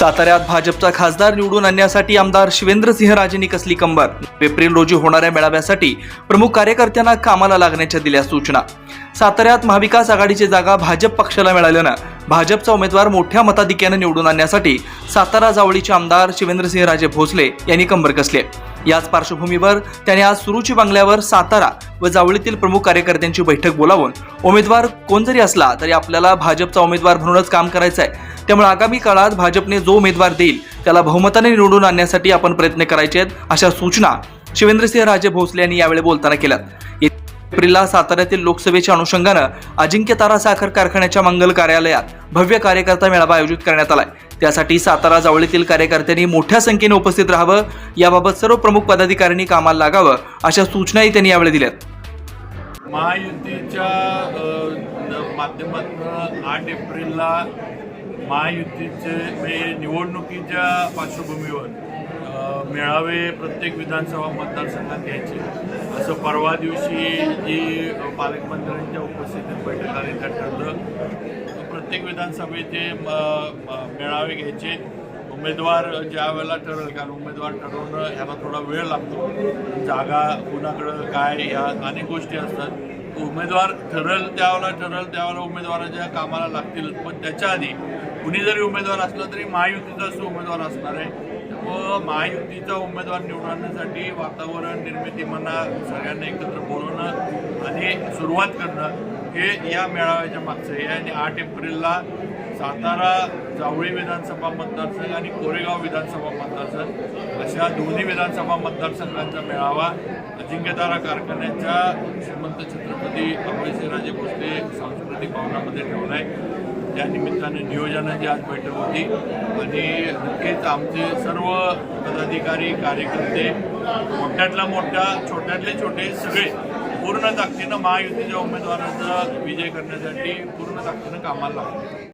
साताऱ्यात भाजपचा खासदार निवडून आणण्यासाठी आमदार शिवेंद्रसिंह राजेंनी कसली कंबर? एप्रिल रोजी होणाऱ्या मेळाव्यासाठी प्रमुख कार्यकर्त्यांना कामाला लागण्याच्या दिल्या सूचना. साताऱ्यात महाविकास आघाडीची जागा भाजप पक्षाला मिळाल्यानं भाजपचा उमेदवार मोठ्या मताधिक्यानं निवडून आणण्यासाठी सातारा जावळीचे आमदार शिवेंद्रसिंह राजे भोसले यांनी कंबर कसले. याच पार्श्वभूमीवर त्याने आज सुरुची बंगल्यावर सातारा व जावळीतील प्रमुख कार्यकर्त्यांची बैठक बोलावून उमेदवार कोण जरी असला तरी आपल्याला भाजपचा उमेदवार म्हणूनच काम करायचं आहे त्यामुळे आगामी काळात भाजपने जो उमेदवार देईल त्याला बहुमताने निवडून आणण्यासाठी आपण प्रयत्न करायचे आहेत अशा सूचना शिवेंद्रसिंह राजे भोसले यांनी यावेळी बोलताना केल्यात. एप्रिलला साताऱ्यातील लोकसभेच्या अनुषंगानं अजिंक्य तारा साखर कारखान्याच्या मंगल कार्यालयात भव्य कार्यकर्ता मेळावा आयोजित करण्यात आलाय. त्यासाठी सातारा जवळीतील कार्यकर्त्यांनी मोठ्या संख्येने उपस्थित राहावं याबाबत सर्व प्रमुख पदाधिकाऱ्यांनी कामाला लागावं अशा सूचनाही त्यांनी यावेळी दिल्यात. महायुतीच्या माध्यमातून आठ एप्रिलला महायुतीचे म्हणजे निवडणुकीच्या पार्श्वभूमीवर मेळावे प्रत्येक विधानसभा मतदारसंघात घ्यायचे. असं परवा दिवशी जी पालकमंत्र्यांच्या उपस्थितीत बैठक आली त्या ठरलं प्रत्येक विधानसभेचे म, मेळावे घ्यायचे. उमेदवार ज्या वेळेला ठरेल कारण उमेदवार ठरवणं ह्याला थोडा वेळ लागतो. जागा कुणाकडं काय या अनेक गोष्टी असतात. उमेदवार ठरल त्यावेळेला ठरल त्यावेळेला उमेदवाराच्या कामाला लागतील पण त्याच्या आधी कुणी जरी उमेदवार असला तरी महायुतीचाच उमेदवार असणार आहे व महायुतीचा उमेदवार निवडून आणण्यासाठी वातावरण निर्मिती म्हणा सगळ्यांना एकत्र बोलवणं आणि सुरुवात करणं हे या मेळाव्याच्या मागचं आहे. आणि आठ एप्रिलला सातारा जावळी विधानसभा मतदारसंघ आणि कोरेगाव विधानसभा मतदारसंघ अशा दोन्ही विधानसभा मतदारसंघांचा मेळावा अजिंक्यतारा कारखान्याच्या श्रीमंत छत्रपती अभयसिंहराजे भोसले सांस्कृतिक भवनामध्ये ठेवला आहे. त्या निमित्ताने नियोजनाची आज बैठक होती. आणि नक्कीच आमचे सर्व पदाधिकारी कार्यकर्ते मोठ्यातला मोठ्या छोट्यातले छोटे सगळे पूर्ण ताकदीनं महायुतीच्या उमेदवारांचा विजय करण्यासाठी पूर्ण ताकदीनं कामाला लागले.